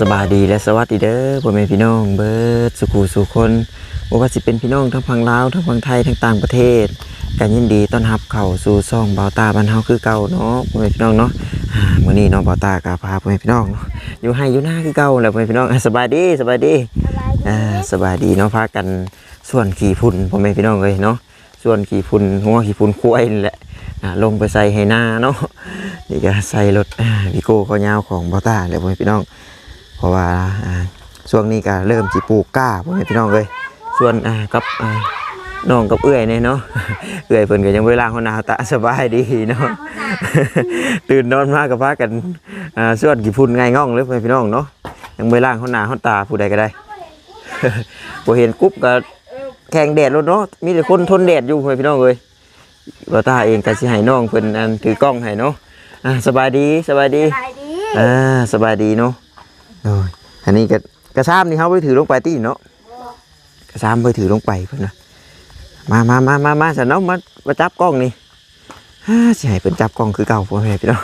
สบายดีและสวัสดีเด้อพ่อแม่พี่น้องเบิร์ดสุขูสุคนบ่ว่าสิเป็นพี่น้องทั้งฝั่งลาวทั้งฝั่งไทยทั้งต่างประเทศกันยินดีต้อนรับเข้าสู่ซ่องเบาตาบ้านเฮาคือเก่าเนาะพ่อแม่พี่น้องเนาะอ่ามื้อนี้เนาะเบาตาก็พาพ่อแม่พี่น้องเนาะอยู่ให้อยู่หน้าคือเก่าแหล้วพ่อแม่พี่น้องอะสบายดีสบายดีอ่าสบายดีเนาะพากันส่วนขี่พุ่นพ่อแม่พี่น้องเลยเนาะส่วนขี่พุ่นหัวขี่พุ่นควายนี่แหละอ่าลงไปใส่ให้หน้าเนาะนี่ก็ใส่รถอ่าวิโก้ข้อยาวของเบาตาเลยพ่อแม่พี่น้องเพ ราะว่าอ่าช่วงนี้ก็เริ่มจีปลูกกล้าพ่อแม่พี่น้องเลยส่วนอ่ากับอ่าน้องกับเอื้อยเนี่ยเนาะเอื้อยเพิ่นก็ยังเวลาเขาหนาวตาสบายดีเนาะตื่นนอนมากับพากันอ่าส่วนกี่พุ่นไงง่องเลยพ่อแม่พี่น้องเนาะยังเวลาเขาหนาเขาตาผู้ใดก็ได้บ่เห็นกุ๊บก็แข่งแดดรถเนาะมีแต่คนทนแดดอยู่พ่อแม่พี่น้องเลยบ่ตาเองก็สิให้น้องเพิ่นอันถือกล้องให้เนาะอ่าสบายดีสบายดีไปดีอ่าสบายดีเนาะ โอ้ยอันนี้ก็กระซ้ำนี่เขาไปถือลงไปตีเนาะกระซ้ำไปถือลงไปเพิ่อนนะมามามามามาสันเนาะมามาจับกล้องนี่ฮ่าสิให้เพิ่นจับกล้องคือเก่าพ่อแม่พี่น้อง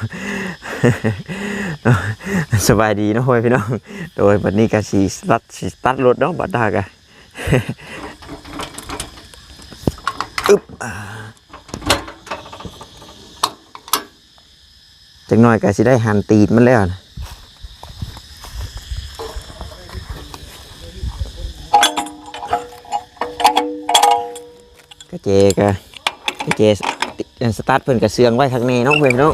สบายดีเนาะพ่อแม่พี่น้อง โดยบัดนี้ก็สิสตัดสิสตัดรถเนาะบัดดากะอึ๊บจังหน่อยก็สิได้หันตีนมันแล้วนะ เจกะกเจติสตาร์ทเพิ่นกระเสืองไว้ข้างในน้องเพื่อนเนาะ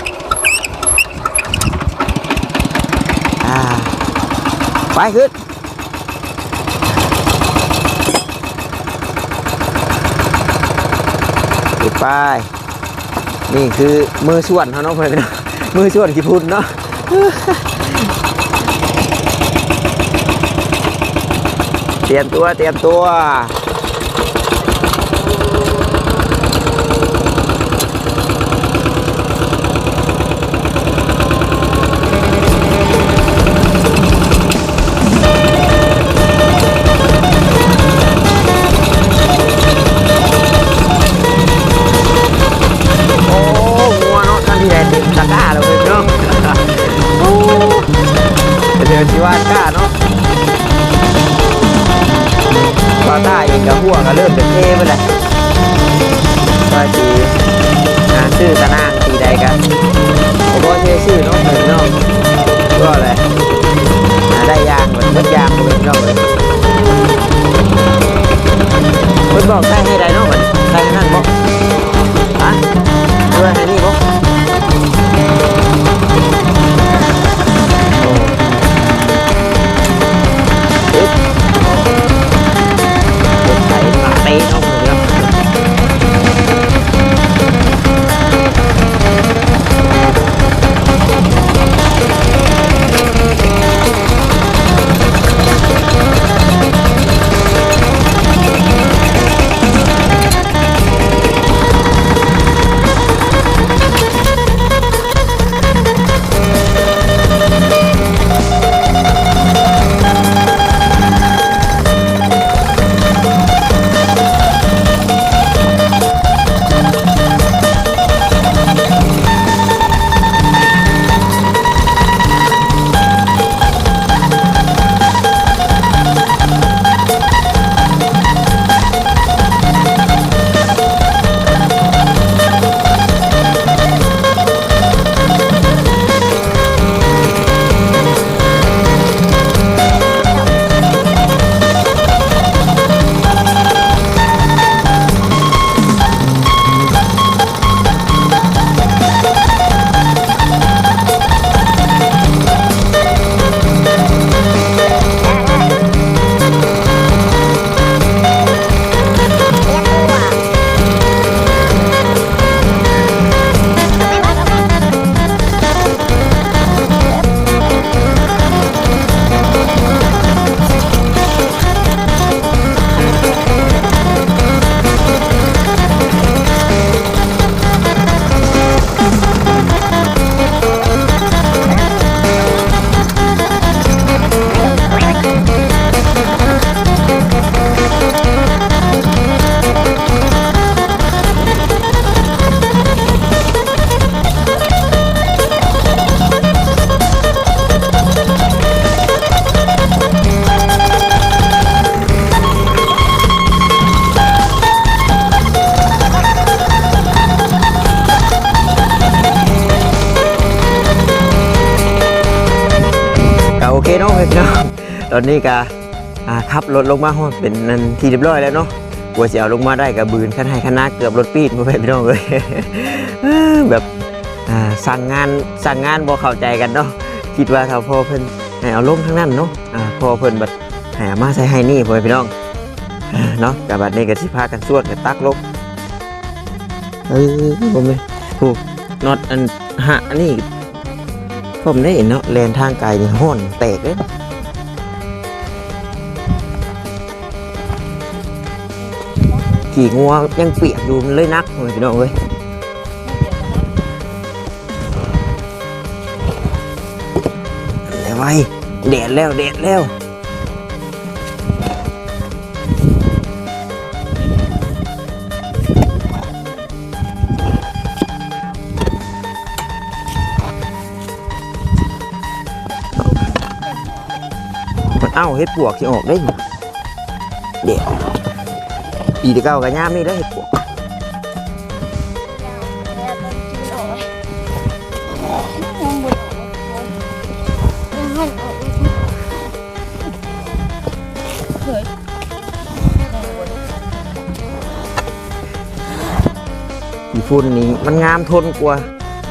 อ่าไปขึ้นปิดไปนี่คือมือส่วนเขาเนาะเพื่อนเนาะมือส่วนขี้พุ่นเนาะเตรียมตัวเตรียมตัว ดี๋ยวชิวากล้าเนาะวาต้าเองกับหัวก็เริ่มเป็นเทไปเลยว่าจีหาชื่อตะนางทีใดกันผมว่าเทชื่อน้องหนึ่งเนาะก็อะไรหาได้ยางเหมือนมดยางเหมือนเนาะเลยคุณบอกได้ให้ได้เนาะมันให้นั่นบอกฮะด้วยให้นี่บอ้ โอเคเนาะพี่น้องตอนนี้ก็ขับรถลงมาฮอดเป็นนันที่เรียบร้อยแล้วเนาะกลัวจะเอาลงมาได้กับบืนคันให้คณะเกือบรถปีนพ่อแม่พี่น้องเลยแบบสั่งงานสั่งงานบ่เข้าใจกันเนาะคิดว่าถ้าพ่อเพิ่นให้เอาลงทั้งนั้นเนาะอ่าพอเพิ่นแบัดให้อามาใส่ให้นี่พ่อแม่พี่น้องเนาะกับบัดนี้ก็สิพากันสวดกันตักลงเออผมเลยผูกน็อตอันหะอันนี้ ผมได้เห็นเนาะแลนทางไกลนี่ห้อนแตกเลยขี่งัวยังเปียกอยู่มันเลยนักพ่อแม่พี่น้องเว้ยไว้แดดแล้วแดดแล้ว เอ้าเฮ็ดปวกที่ออกได้หมดเด็ดปีที่เก้ากับย่ามนี่ได้อเฮ็ดปวกอีฝุ่นนี้มันงามทนกว่า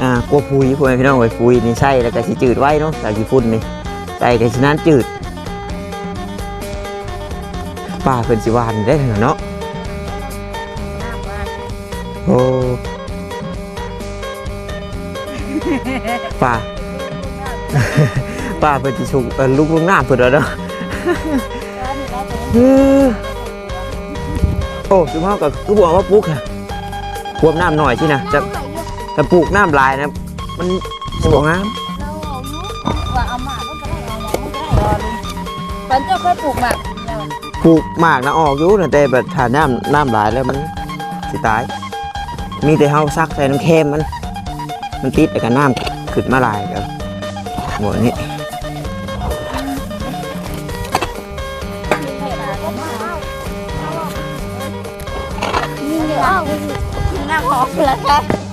อ่ากว่าปุ๋ยพวกพี่น้องไอ้ยปุ๋ยนี่ใช่แล้วก็สิจืดไว้เนาะแต่อีฝุ่นนี่ใส่ก็สินั้นจืด ป้าเพิ่นสิวานได้เหรอเนาะโอ้ป้าป้าเพิ่นสิชุกเอ่อลูกลุงน้ำเพิ่นแล้วเนาะโอ้จุ๊บเฮาก็คือบอกว่าปลูกค่ะควบน้ำหน่อยสินะจะจะปลูกน้ำลายนะ มันจะบอกงามว่าเอาหมากมันก็ได้เอาหมากมันก็ได้รอลุงตอนเจ้าค่อยปลูกหมาก ปลูกมากนะออกอยู่นะแต่แบบถ้าน้ำน้ำหลายแล้วมันสิตาย มีแต่เฮาซักใส่น้ำเค็มมัน มันติดแต่กับน้ำขึ้นมาหลายกันหมดนี้นี่เดี๋ยวเอาหน้าหอมเลย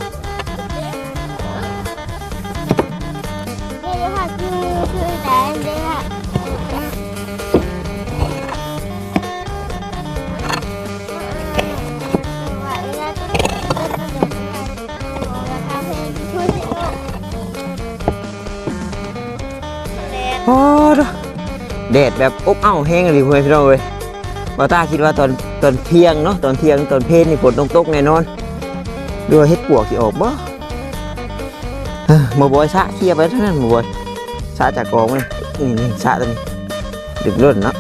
โอ้แดดแบบอบอ้าวแห้งเลยเพื่อนพี่น้องเว้ยบอต้าคิดว่าตอนตอนเที่ยงเนาะตอนเที่ยงตอนเพลนี่ฝนตกตกแน่นอนดูว่าเฮ็ดปวกที่ออกบ่มาบอยชะเคลียร์ไปเท่านั้นหมาบอยชะจากกองเลยนี่นี่ชะตัวนี้ดึกล้นเนาะ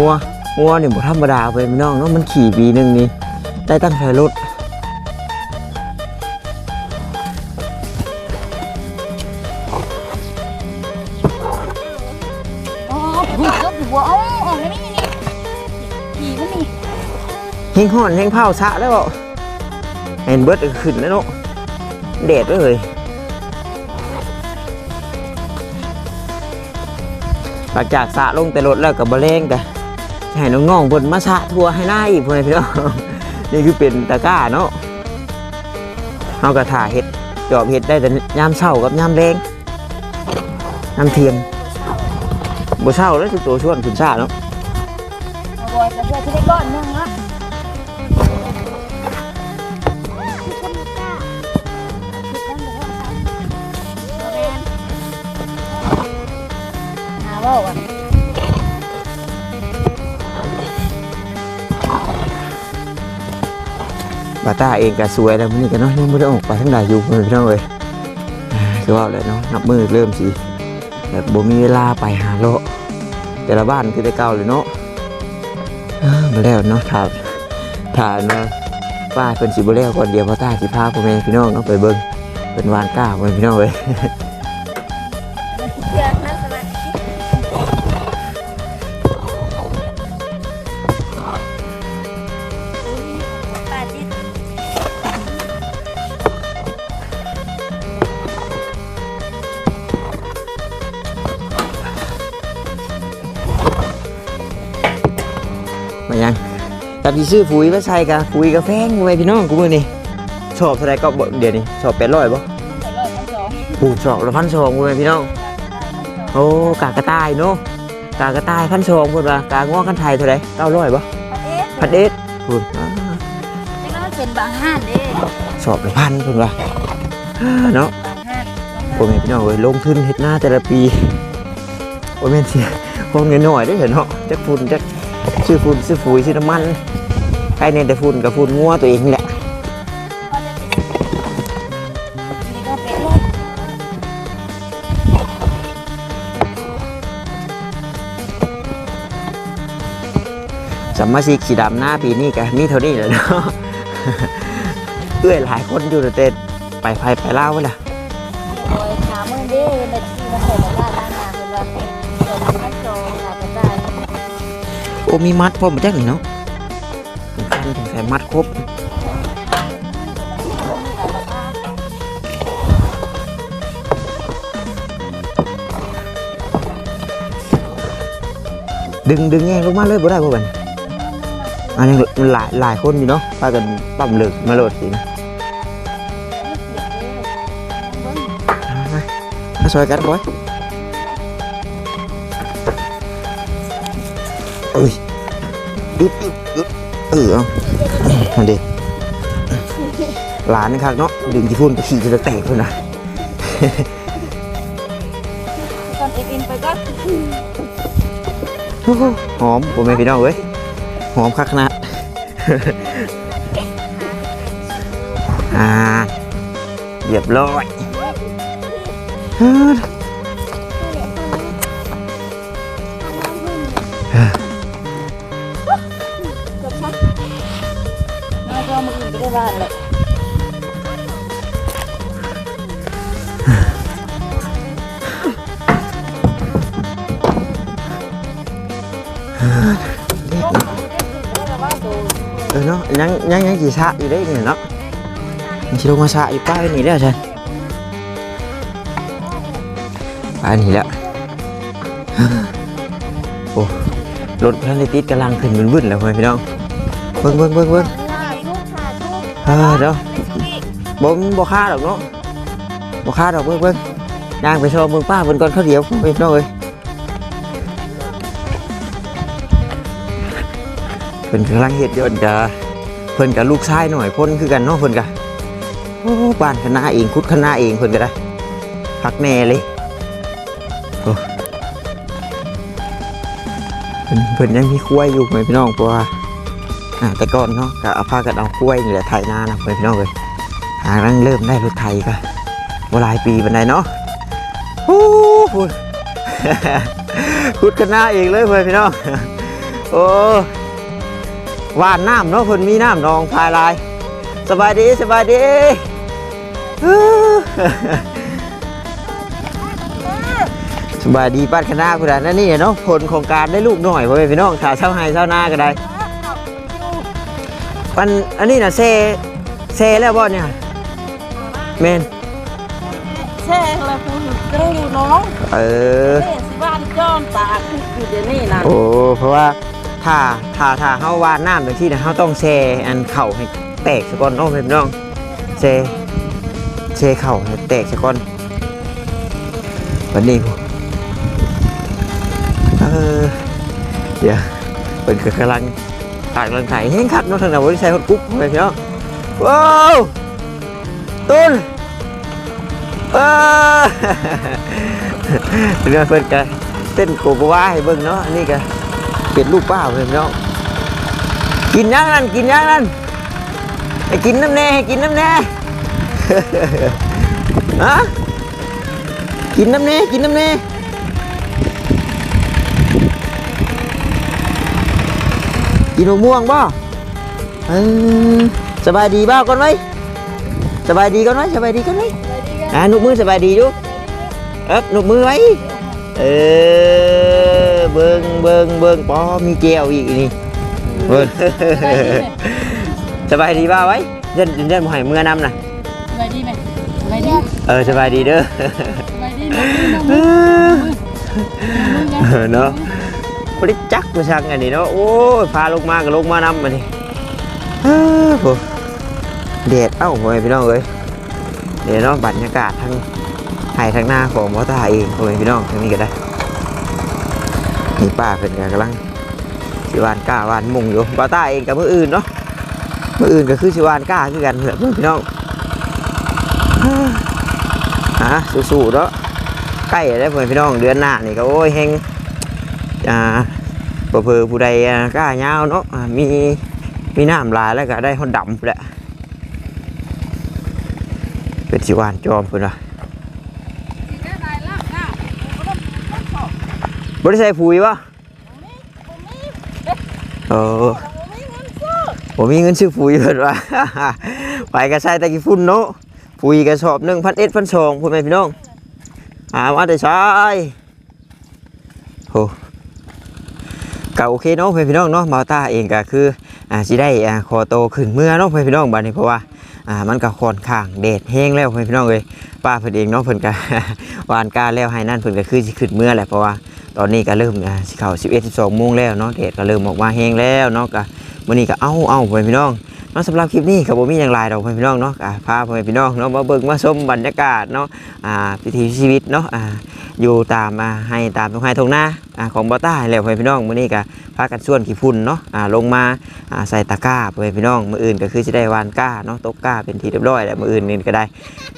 งัวงัวนี่บ่ธรรมดาไปพี่น้องเนาะมันขี่ปีหนึงนี่ได้ตั้งแต่รถอ๋อหัวหัวอ๋อออกแล้วนี่นี่ผีมันนี่เฮงห่อนเฮงเผาชะแล้วบ่เห็นเบิดก็ขึ้นแล้วเนาะแดดเลยหลังจากสระลงแต่รถแล้วกับบะเลงกัน ให้น้องๆเพิ่นมาสะทัวให้หน้าอีกเพื่อนพี่น้องนี่คือเป็นตะก้าเนาะเฮาก็ถ่าเห็ดจอบเห็ดได้แต่ยามเช้ากับยามแรงยามเทียงบ่เช้าแล้วสิตัวชวนขึ้นซ่าเนาะบอยจะเพื่อที่ได้ก้อนหนึงละคือคนกล้าหาว่าอะ บาต้าเองก็สวยแล้วมันนี่ก็เนาะยังบ่ได้ออกไปทั้งใดอยู่เพื่อนพี่น้องเอ้ยคือว่าเลยเนาะนับมือเริ่มสิแบบบ่มีเวลาไปหาเลาะแต่ละบ้านคือแต่เก่าเลยเนาะมาแล้วเนาะถ้าถ้าเนาะป้าเป็นสิบแล้วก่อนเดียวบาต้าสิพาพ่อแม่พี่น้องเนาะไปเบิ้งเป็นวานก้าพี่น้องเอ้ย กับที่ซื้อปุ๋ยมาใส่กะปุ๋ยกาแฟงไว้พี่น้องกูมือนี่ชอบเท่าไรก็บ่เดี๋ยวนี้ชอบแปดร้อยบ่ใส่ร้อยพันสองปลูกชอบละพันสองกูเลยพี่น้องโอ้กากระต่ายเนาะกากระต่ายพันสองพูดว่ากางอกันไทยเท่าไรเก้าร้อยบ่พันเอสพันเอ็ดพูดอ่านี่ก็มันเป็นบางห้านเด้ชอบละพันพูดว่าอ่าเนาะบางห้านโอ้แม่พี่น้องเอ้ยลงทุนเฮ็ดหน้าแต่ละปีโอ้แม่นเสียพวกน้อยๆได้อเนาะจักฝุ่นจักซื้อฝุ่นซื้อปุ๋ยซื้อน้ำมันใครเนี่ยแต่ฝุ่นกับฝุ่นงัวตัวเองนี่แหละนี่ก็เป็นร้อยสมมาชิกสีดำหน้าปีนี้ก็มีเท่านี้แหละเนาะเอื้อยหลายคนอยู่แต่ไปไผไปเล่าวไว้ล่ะโอ้ยขามือเด้เม็ดที่มันใส่ตะกร้าด้านหน้าเป็นว่าเป็นตัวพันสองหาจะได้โอ้มีมัดพร้อมมาจักนี่เนาะ ถึงขั้ถึงใส่มัดครบดึงดึงแง่งลงมาเลยบ่ได้บ่บันอันนี้มันหลายหลายคนอยู่เนาะพากันปั๊มเลิกมาโหลดสินะมาซอยกันบ่อย เออเอาอันเดีหลานนี่ครับเนาะดึงที่พุ่นไปขี่จะแตกเลยนะตอนเอ็นอินไปก็โอ้โหหอมผมไม่พี่น้องเว้ยหอมคักขนาดอ่าเรียบร้อย บ้านเลยเออเนาะยังยังยังกี่ชะอยู่ได้นี่เนาะมันชิลงมาชะอยู่ป้ายนี่แล้วใช่ป้ายนี่แล้วโอ้รถพลันติดกำลังขึ้นวุ่นๆแล้วเพื่อนพี่น้องเบิ้งเบิ้งเบิ้งเบิ้ง เออเดี๋ยวบ่มบ่ค่าดอกเนาะบ่ค่าดอกเบิ้งเบิ้งย่างไปโชว์เบิ้งป้าเบิ้งก่อนเขาวเดียวพี่น้องเอ้ยเพิ่นกำลังเฮ็ดอยนจะเพิ่นกับลูกชายหน่อยคนคือกันเนาะเพิ่นกะโอ้บ้านคณะเองคุดคณะเองเพิ่นก็ได้พักแน่เลยเพิ่นเพิ่นยังมีคุ้ยอยู่ไหมพี่น้องเพราะว่า อ่าแต่ก่อนเนาะก็เอาผ้ากันเอากล้วยนี่แหละไถนานะเพื่อนพี่น้องเลยหารังเริ่มได้รถไถก็บ่หลายปีบันไดเนาะโอ้พูดขุดกันหน้าเองเลยเพื่อนพี่น้องโอ้หวานน้ำเนาะเพิ่นมีน้ำนองพายลายสบายดีสบายดีสบายดีบ้านคณะคุณนั่นนี่เนาะผลของการได้ลูกหน่อยเพื่อแม่พี่น้องถ้าเช่าให้เช่าหน้าก็ได้ มันอันนี้นะเซเซแล้วบ่เนี่ยเมนแช่อะไรคุณเจ้าอยู่น้องเออเจ้สิบ้านจอมตากอยู่เดี๋ยวนี้นะโอ้เพราะว่าถ้าถ้าถ้าเฮาวาดน้ำอย่างที่นะเฮาต้องแช่อันเข่าให้แตกซะก่อนเน้องเพื่อนพี่น้องแช่แช่เข่าให้แตกซะก่อนวันนี้พวกเออเดี๋ยวเป็นคือกำลัง ตากกำลังไถ่แห้งคักเนาะทางไหนวันนี้ใช้คนกุ๊บไปพี่น้องว้าวตุนว้าวเรื่องเพิ่นกันเต้นโคบว่าให้เบิ่งเนาะอันนี้ก็เป็นลูกป้าเพิ่นเนาะกินยังนั่นกินยังนั่นให้กินน้ำแน่ให้กินน้ำแน่ฮะกินน้ำแน่กินน้ำแน่ กินมะม่วงบ่เออสบายดีบ้าก่อนไหมสบายดีก่อนไหมสบายดีก่อนไหมอ่านุกมือสบายดีดูเอ๊บหนุกมือไว้เออเบิ้งเบิ้งเบิ้งปอมีเจลอีกนี่เบิ้งสบายดีบ้าไว้เดินเดินมาให้เมื่อนำน่ะสบายดีไหมสบายดีเออสบายดีเด้อสบายดีน้องมือน้องเอมืออเนาะ บริจักมาช่างอันนี้เนาะโอ้ยพาลงมาก็ลงมานำมานี่เฮ้อโหแดดเอ้าพ่อแม่พี่น้องเอ้ยเดี๋ยวเนาะบรรยากาศทางไห้ทางหน้าของมอตาเองพ่อแม่พี่น้องทางนี้ก็ได้นี่ป้าเป็นกำลังสิวานก้าวานมุงอยู่มอตาเองกับมืออื่นเนาะมืออื่นก็คือสิวานก้าคือกันเหรอพี่น้องฮะสู้ๆเนาะใกล้แล้วพ่อแม่พี่น้องเดือนหน้านี่ก็โอ้ยเฮง อ่าเผื่อๆผู้ใดอ่ากล้ายาวเนาะอ่ามีมีน้ำลายแล้วก็ได้หอนดำพู้นแหละเป็นสิวานจอมพุ่นว่ะบริษัทปุ๋ยวะเออผมมีเงินซื้อปุ๋ยเพิ่นว่าไปก็ใช้ตะกี้ฝุ่นเนาะปุ๋ยกระสอบหนึ่งพันเอ็ดพันสองพูดไหมพี่น้องอ่าว่าแต่ใช้โห ก็โอเคเนาะเพื่อนพี่น้องเนาะมาต้าเองก็คืออ่าสิได้อ่าคอโตขึ้นเมื่อเนาะเพื่อนพี่น้องบัดนี้เพราะว่าอ่ามันก็ค่อนข้างแดดแห้งแล้วเพื่อนพี่น้องเลยป้าเพิ่นเองเนาะเพิ่นก็วานกาแล้วให้นั่นเพิ่นก็คือสิขึ้นเมื่อแหละเพราะว่าตอนนี้ก็เริ่มอ่าสิเข้า11 12โมงแล้วเนาะแดดก็เริ่มออกมาแห้งแล้วเนาะก็มื้อนี้ก็เอ้าเอ้าเพื่อนพี่น้องเนาะสำหรับคลิปนี้ก็บ่มีหยังหลายดอกเพื่อนพี่น้องเนาะพาเพื่อนพี่น้องเนาะมาเบิ่งมาชมบรรยากาศเนาะอ่าวิถีชีวิตเนาะอ่า อยู่ตามอ่าให้ตามตรงให้ตรงหน้าของบอต้าแล้วเพื่อนพี่น้องมื้อนี้ก็พากันส่วนขี้ฝุ่นเนาะลงมาใส่ตะกร้าพี่น้องมืออื่นก็คือจะได้วานก้าเนาะตกก้าเป็นทีเรียบร้อยแล้วมืออื่นนี่ก็ได้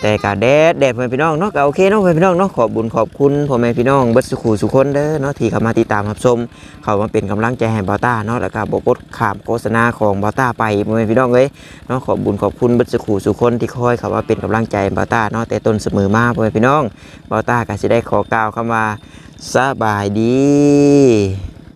แต่กาแดดแดดพ่อแม่พี่น้องเนาะก็โอเคเนาะพ่อแม่พี่น้องเนาะขอบบุญขอบคุณพ่อแม่พี่น้องเบิดสุขูสุคนเด้อเนาะที่เข้ามาติดตามรับชมเขามาเป็นกำลังใจให้บอต้าเนาะแล้วก็บกดขามโฆษณาของบอต้าไปพ่อแม่พี่น้องเอ้ยเนาะขอบบุญขอบคุณเบิดสุขูสุคนที่คอยเข้ามาเป็นกำลังใจบอต้าเนาะแต่ต้นเสมอมาพ่อแม่พี่น้องบอต้าก็สิได้ขอกล่าวคำว่าสบายดี